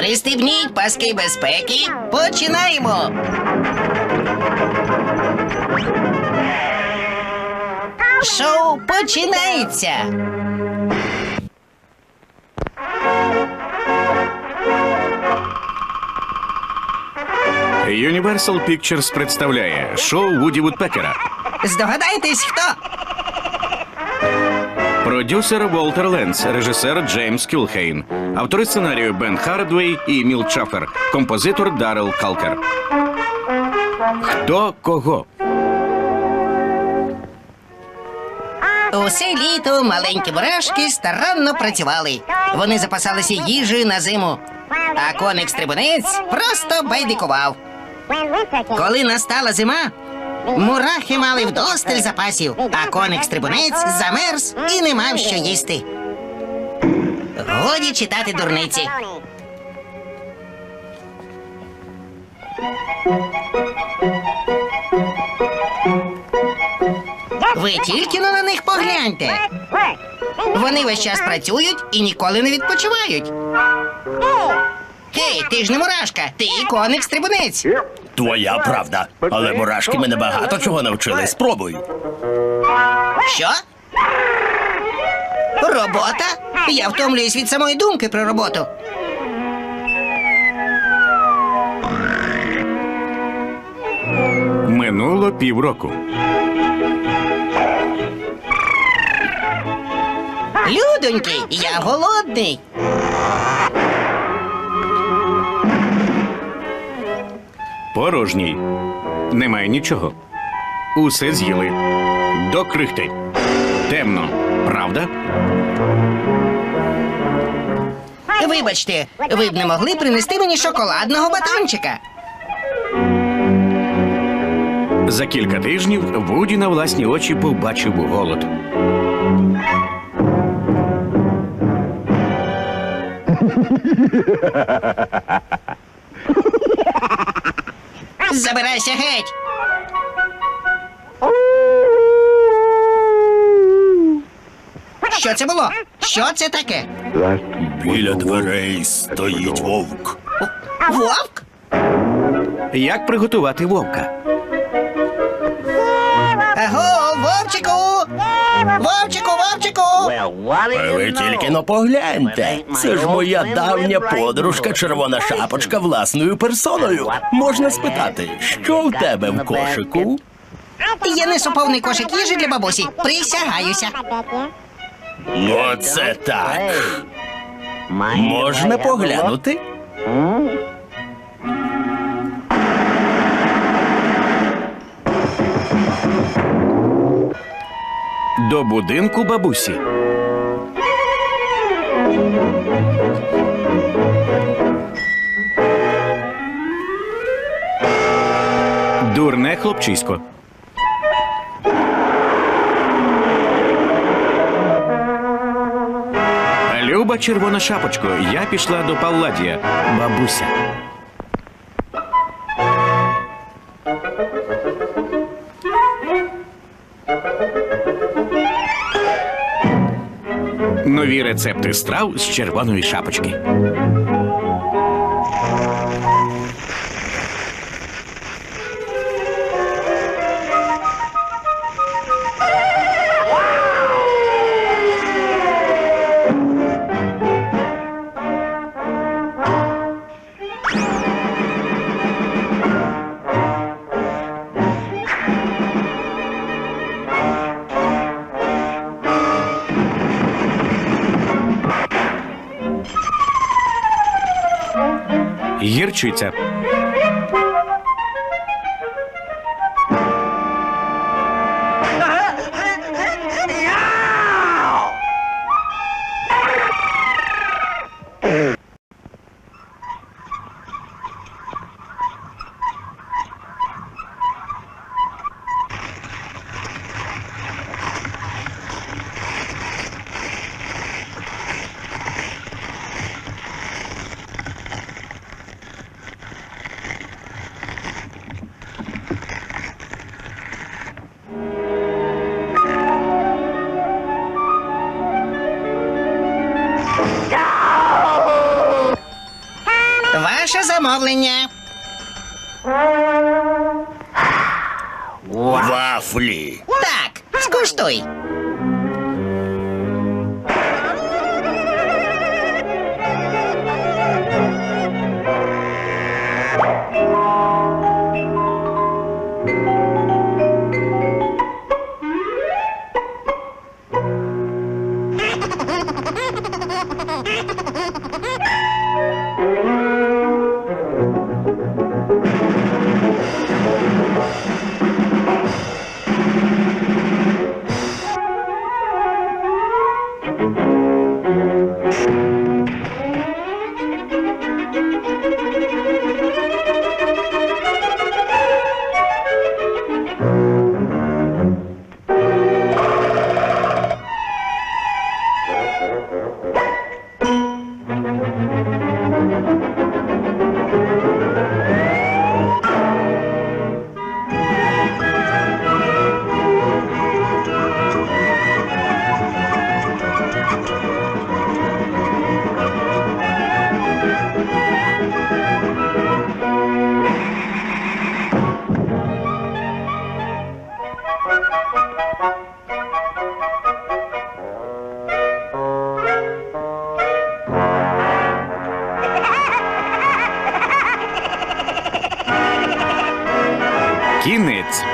Пристебніть паски безпеки. Починаємо. Шоу починається. Universal Pictures представляє шоу Вуді Вудпекера. Здогадайтесь, хто? Продюсер Волтер Ленц, режисер Джеймс Кюлхейн, автори сценарію Бен Хардвей і Міл Чафер, композитор Даррел Калкер. Хто кого? Усе літо маленькі мурашки старанно працювали. Вони запасалися їжею на зиму. А коник стрибунець просто байдикував. Коли настала зима, мурахи мали вдосталь запасів, а коник стрибунець замерз і не мав що їсти. Годі читати дурниці. Ви тільки на них погляньте. Вони весь час працюють і ніколи не відпочивають. Гей, ти ж не мурашка, ти коник стрибунець. Твоя правда. Але мурашки мене багато чого навчили. Спробуй. Що? Робота? Я втомлююсь від самої думки про роботу. Минуло півроку. Людоньки, я голодний. Порожній. Немає нічого. Усе з'їли. До крихти. Темно. Правда? Вибачте, ви б не могли принести мені шоколадного батончика. За кілька тижнів Вуді на власні очі побачив голод. Забирайся геть. Що це було? Що це таке? Біля дверей стоїть вовк. Вовк? Як приготувати вовка? Аго, вовчику! Вовчику, Ви тільки но погляньте. Це ж моя давня подружка Червона шапочка власною персоною. Можна спитати, що в тебе в кошику? Я несу повний кошик їжі для бабусі. Присягаюся. Оце так. Можна поглянути? До будинку бабусі. Дурне хлопчисько. Люба червона шапочко, я пішла до Палладія. Бабуся. Нові рецепти страв з червоної шапочки. Гірчиця. Ваше замовлення. Вафлі. Так, скуштуй. Thank you. Кінець.